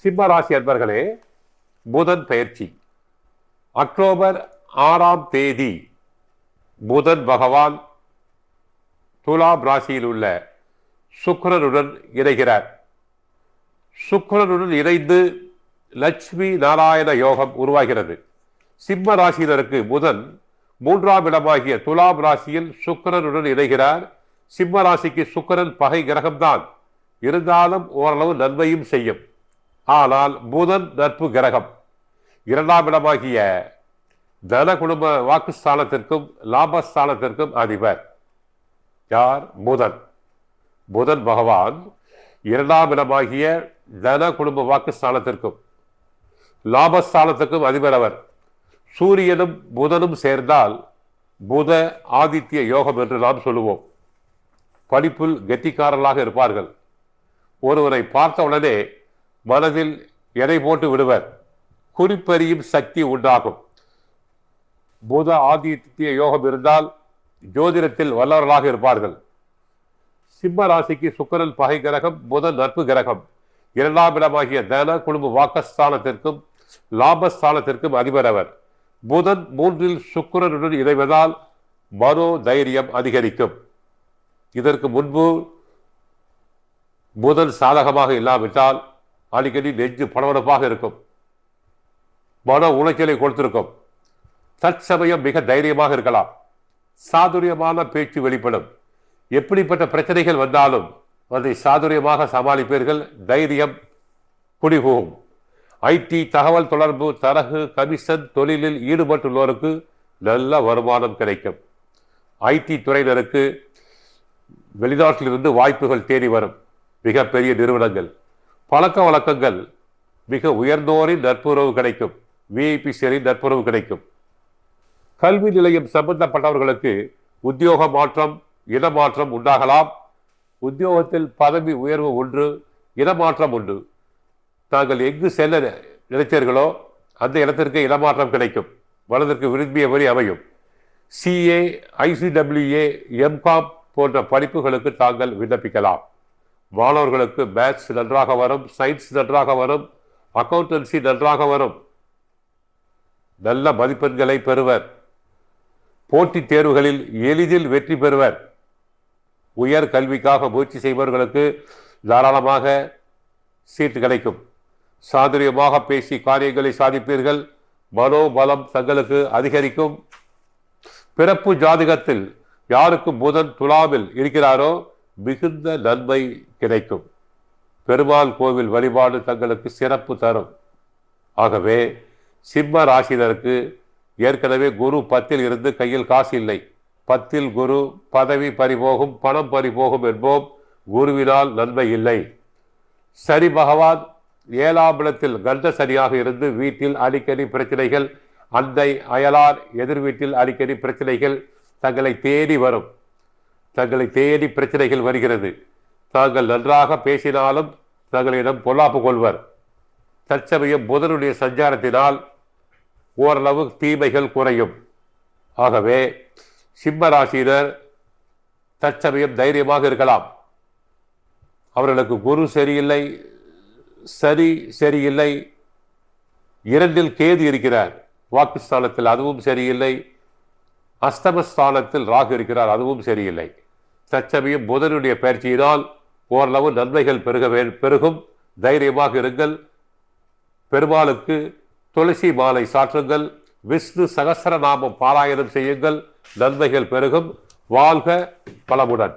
சிம்ம ராசி அன்பர்களே புதன் பயிற்சி. அக்டோபர் ஆறாம் தேதி புதன் பகவான் துலாம் ராசியில் உள்ள சுக்கிரனுடன் இணைகிறார். சுக்கரனுடன் இணைந்து லட்சுமி நாராயண யோகம் உருவாகிறது. சிம்ம ராசியினருக்கு புதன் மூன்றாம் இடமாகிய துலாம் ராசியில் சுக்கரனுடன் இணைகிறார். சிம்ம ராசிக்கு சுக்கரன் பகை கிரகம்தான். இருந்தாலும் ஓரளவு நன்மையும் செய்யும். ஆனால் புதன் நட்பு கிரகம். இரண்டாம் இடமாகிய தன குடும்ப வாக்குஸ்தானத்திற்கும் லாபஸ்தானத்திற்கும் அதிபர் யார்? புதன். புதன் பகவான் இரண்டாம் இடமாகிய தன குடும்ப வாக்குஸ்தானத்திற்கும் லாபஸ்தானத்துக்கும் அதிபர் அவர். சூரியனும் புதனும் சேர்ந்தால் புத ஆதித்ய யோகம் என்று நாம் சொல்லுவோம். படிப்பில் கெட்டிக்காரர்களாக இருப்பார்கள். ஒருவரை பார்த்த உடனே மனதில் எடை போட்டு விடுவர். குறிப்பறியும் சக்தி உண்டாகும். புத ஆதித்ய யோகம் இருந்தால் ஜோதிடத்தில் வல்லவர்களாக இருப்பார்கள். சிம்ம ராசிக்கு சுக்கரன் பகை கிரகம் புதன் நட்பு கிரகம். இரண்டாம் இடமாகிய தன குடும்ப வாக்கஸ்தானத்திற்கும் லாபஸ்தானத்திற்கும் அதிபர் அவர் புதன் மூன்றில் சுக்கரனுடன் இணைவதால் மனோ தைரியம் அதிகரிக்கும். இதற்கு முன்பு புதன் சாதகமாக இல்லாவிட்டால் அடிக்கடி நெஞ்சு படபடப்பாக இருக்கும். மன உளைச்சலை கொடுத்திருக்கும் தற்சமயம் மிக தைரியமாக இருக்கலாம். சாதுரியமான பேச்சு வெளிப்படும். எப்படிப்பட்ட பிரச்சனைகள் வந்தாலும் அதை சாதுரியமாக சமாளிப்பீர்கள். தைரியம் குடிபோகும். ஐடி தகவல் தொடர்பு தரகு கமிஷன் தொழிலில் ஈடுபட்டுள்ளோருக்கு நல்ல வருமானம் கிடைக்கும். ஐடி துறையினருக்கு வெளிநாட்டிலிருந்து வாய்ப்புகள் தேடி வரும். மிகப்பெரிய நிறுவனங்கள். பழக்க வழக்கங்கள் மிக உயர்ந்தோரின் நட்புறவு கிடைக்கும். விஐபி சேரின் நட்புறவு கிடைக்கும். கல்வி நிலையம் சம்பந்தப்பட்டவர்களுக்கு உத்தியோக மாற்றம் இடமாற்றம் உண்டாகலாம். உத்தியோகத்தில் பதவி உயர்வு ஒன்று இடமாற்றம் உண்டு தாங்கள் எங்கு செல்ல நினைத்தீர்களோ அந்த இடத்திற்கு இடமாற்றம் கிடைக்கும். மனதிற்கு விரும்பியபடி அமையும். சிஏ ஐசிடபிள்யூஏ எம்காம் போன்ற படிப்புகளுக்கு தாங்கள் விண்ணப்பிக்கலாம். மாணவர்களுக்கு மேத்ஸ் நன்றாக வரும் சயின்ஸ் நன்றாக வரும் அக்கௌண்டன்சி நன்றாக வரும். நல்ல மதிப்பெண்களை பெறுவர். போட்டித் தேர்வுகளில் எளிதில் வெற்றி பெறுவர். உயர் கல்விக்காக முயற்சி செய்பவர்களுக்கு தாராளமாக சீட்டு கிடைக்கும். சாதுரியமாக பேசி காரியங்களை சாதிப்பீர்கள். மனோபலம் தங்களுக்கு அதிகரிக்கும். பிறப்பு ஜாதகத்தில் யாருக்கு புதன் துலாவில் இருக்கிறாரோ மிகுந்த நன்மை கிடைக்கும். பெருமாள் கோவில் வழிபாடு தங்களுக்கு சிறப்பு தரும். ஆகவே சிம்ம ராசினருக்கு ஏற்கனவே குரு பத்தில் இருந்து கையில் காசு இல்லை. பத்தில் குரு பதவி பறிபோகும் பணம் பறிபோகும் என்போம் குருவினால் நன்மை இல்லை. சரி பகவான் ஏழாம் இடத்தில் கண்ட சரியாக இருந்து வீட்டில் அடிக்கடி பிரச்சனைகள் அண்டை அயலார் எதிர் வீட்டில் அடிக்கடி பிரச்சனைகள் தங்களை தேடி வரும். தங்களை தேடி பிரச்சனைகள் வருகிறது. தாங்கள் நன்றாக பேசினாலும் தங்களிடம் பொல்லாப்பு கொள்வர். தற்சமயம் புதனுடைய சஞ்சாரத்தினால் ஓரளவு தீமைகள் குறையும். ஆகவே சிம்ம ராசியினர் தற்சமயம் தைரியமாக இருக்கலாம். அவர்களுக்கு குரு சரியில்லை சரி சரியில்லை இரண்டில் கேது இருக்கிறார். வாக்குஸ்தானத்தில் அதுவும் சரியில்லை அஸ்தமஸ்தானத்தில் ராகு இருக்கிறார் அதுவும் சரியில்லை. தற்சமயம் புதனுடைய பயிற்சியினால் ஓரளவு நன்மைகள் பெருக பெருகும். தைரியமாக இருங்கள். பெருமாளுக்கு துளசி மாலை சாற்றுங்கள். விஷ்ணு சகசரநாமம் பாராயணம் செய்யுங்கள். நன்மைகள் பெருகும். வாழ்க பலமுடன்